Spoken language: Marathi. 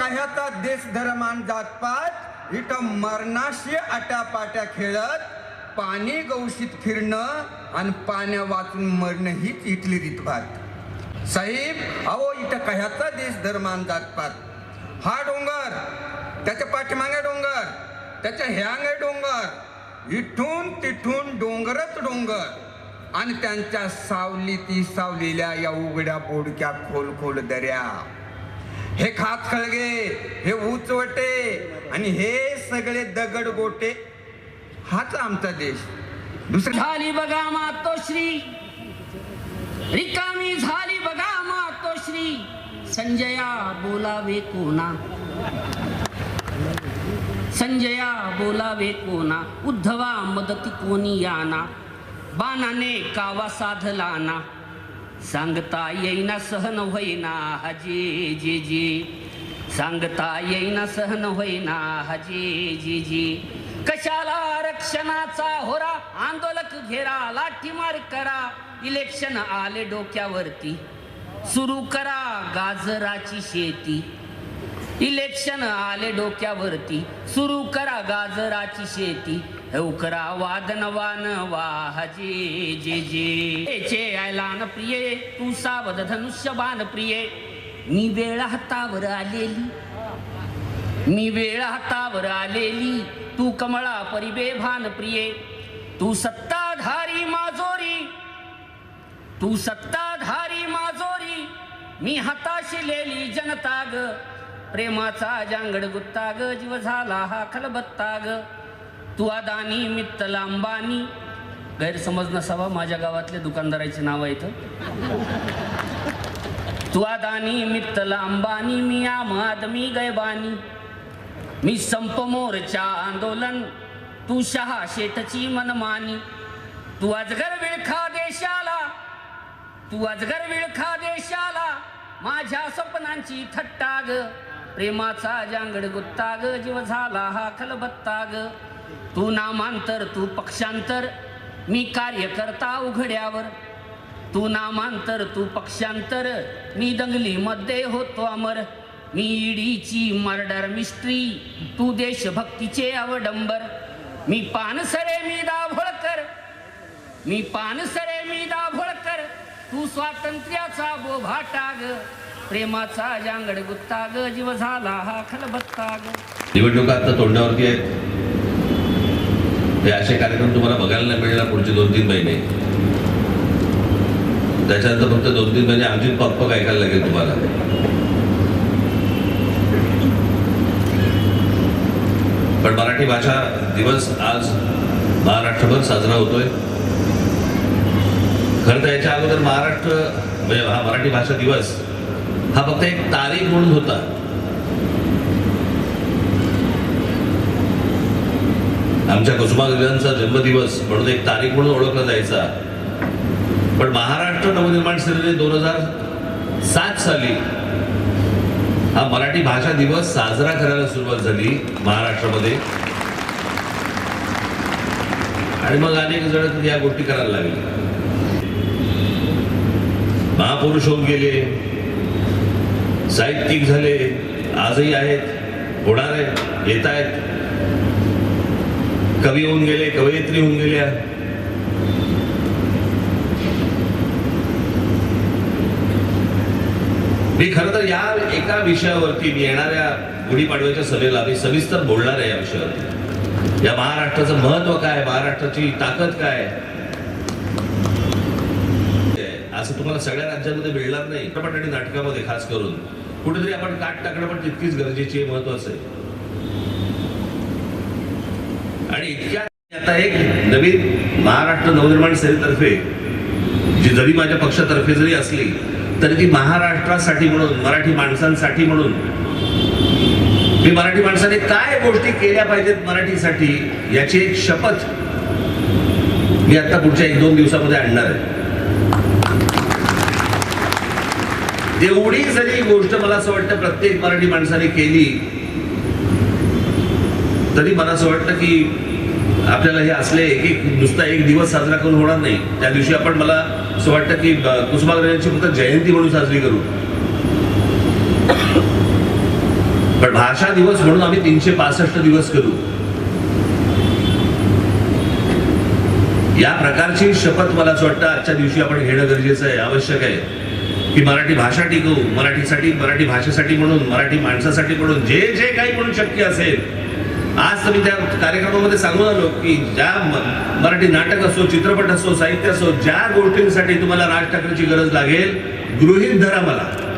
कह्याचा देश धर्मान जातपात इथं मरणाशी आट्यापाट्या खेळत पाणी गवशीत फिरणं आणि पाण्या वाचून मरणं हीच इथली रितभात. साहेब अहो इथं कह्याचा देश धर्मान जातपात. हा डोंगर त्याच्या पाठीमागे डोंगर त्याच्या ह्यांगे डोंगर इथून तिथून डोंगरच डोंगर. आणि त्यांच्या सावलीती सावलेल्या या उघड्या बोडक्या खोल खोल दऱ्या. हे खात खळगे हे उचवटे आणि हे सगळे दगड गोटे. हाच आमचा देश. दुसरी झाली बघा मातोश्री. रिकामी झाली बघा मातोश्री. संजया बोलावे कोणा? संजया बोलावे कोणा? उद्धवा मदती कोणी याना? बाणाने कावा साधला ना सांगता येईना सहन होईना हजी जी जी. सांगता येईना सहन होईना हजी जी जी. कशाला आरक्षणाचा होरा? आंदोलक घेरा लाठीमार करा. इलेक्शन आले डोक्यावरती. सुरू करा गाजराची शेती. इलेक्शन आले डोक्यावरती. सुरू करा गाजराची शेती. करा वादन वान वाहजे जे जे. चे आयलान प्रिये तू सावध धनुष्यबाण प्रिये. मी वेळ हातावर आलेली. मी वेळ हातावर आलेली. तू कमळा परिबेभान प्रिये. तू सत्ताधारी माजोरी. तू सत्ताधारी माजोरी. मी हाताशिलेली जनता ग. प्रेमाचा जांगड गुत्ता ग जीव झाला हा खलबत्ता ग. तू अदानी मित्तल अंबानी गैरसमज नसावा माझ्या गावातले दुकानदाराचे नाव आहे इथं. तू अदानी मित्तल अंबानी मी आम आदमी गैबानी. मी संप मोर्चा आंदोलन तू शहा शेठची मनमानी. तू अजगर विळखा देशाला तू अजगर विळखा देशाला माझ्या स्वप्नांची थट्टा ग. प्रेमाचा जांगड गुत्ता ग जीव झाला हा खलबत्ता ग तू नामांतर तू पक्षांतर मी कार्यकर्ता उघड्यावर. तू नामांतर तू पक्षांतर मी दंगलीमध्ये होतो अमर. मी ईडीची मर्डर मिस्ट्री तू देशभक्तीचे अवडंबर. मी पानसरे मी दाभोळकर. मी पानसरे मी दाभोळकर. तू स्वातंत्र्याचा बोभाटाग. प्रेमाचा जांगड गुत्ता ग जीव झाला हा खलबत्ता ग. निवडणुका आता तोंडावरती आहेत. हे असे कार्यक्रम तुम्हाला बघायला नाही मिळणार पुढचे दोन तीन महिने. त्याच्यानंतर फक्त दोन तीन महिने आमची पप्पक ऐकायला लागेल तुम्हाला. पण मराठी भाषा दिवस आज महाराष्ट्रभर साजरा होतोय. खरं तर याच्या अगोदर महाराष्ट्र म्हणजे हा मराठी भाषा दिवस हा फक्त एक तारीख म्हणून होता. आमच्या कुसुमाग्रजांचा जन्मदिवस म्हणून एक तारीख म्हणून ओळखला जायचा. पण महाराष्ट्र नवनिर्माण सेनेने दोन हजार सात साली हा मराठी भाषा दिवस साजरा करायला सुरुवात झाली महाराष्ट्रामध्ये. आणि मग अनेक जण या गोष्टी करायला लागले. महापुरुष होऊन गेले. साहित्यिक झाले आजही आहेत होणार आहेत येत आहेत. कवी होऊन गेले कवयित्री होऊन गेल्या. मी खरं तर या एका विषयावरती मी येणाऱ्या गुढीपाडव्याच्या सभेला मी सविस्तर बोलणार आहे या विषयावरती. या महाराष्ट्राचं महत्त्व काय महाराष्ट्राची ताकद काय असं तुम्हाला सगळ्या राज्यांमध्ये मिळणार नाही. चित्रपट आणि नाटकामध्ये खास करून. कुठेतरी आपण काट टाकणं पण तितकीच गरजेची आहे महत्वाचं आहे. आणि इतक्या आता एक नवीन महाराष्ट्र नवनिर्माण सेनेतर्फे जी जरी माझ्या पक्षातर्फे जरी असली तरी ती महाराष्ट्रासाठी म्हणून मराठी माणसांसाठी म्हणून मी मराठी माणसाने काय गोष्टी केल्या पाहिजेत मराठीसाठी याची एक शपथ मी आता पुढच्या एक दोन दिवसामध्ये आणणार आहे. तेवढी जरी गोष्ट मला असं वाटतं प्रत्येक मराठी माणसाने केली तरी मला असं वाटतं की आपल्याला हे असले की नुसता एक दिवस साजरा करून होणार नाही. त्या दिवशी आपण मला असं वाटतं की कुसुमाग्रजांची फक्त जयंती म्हणून साजरी करू. पण भाषा दिवस म्हणून आम्ही तीनशे पासष्ट दिवस करू. या प्रकारची शपथ मला असं वाटतं आजच्या दिवशी आपण घेणं गरजेचं आहे आवश्यक आहे. की मराठी भाषा टिकवू मराठीसाठी मराठी भाषेसाठी म्हणून मराठी माणसासाठी म्हणून जे जे काही म्हणून शक्य असेल. आज तर मी त्या कार्यक्रमामध्ये सांगून आलो की ज्या म- मराठी नाटक असो चित्रपट असो साहित्य असो ज्या गोष्टींसाठी तुम्हाला राज ठाकरेची गरज लागेल गृहित धरा मला.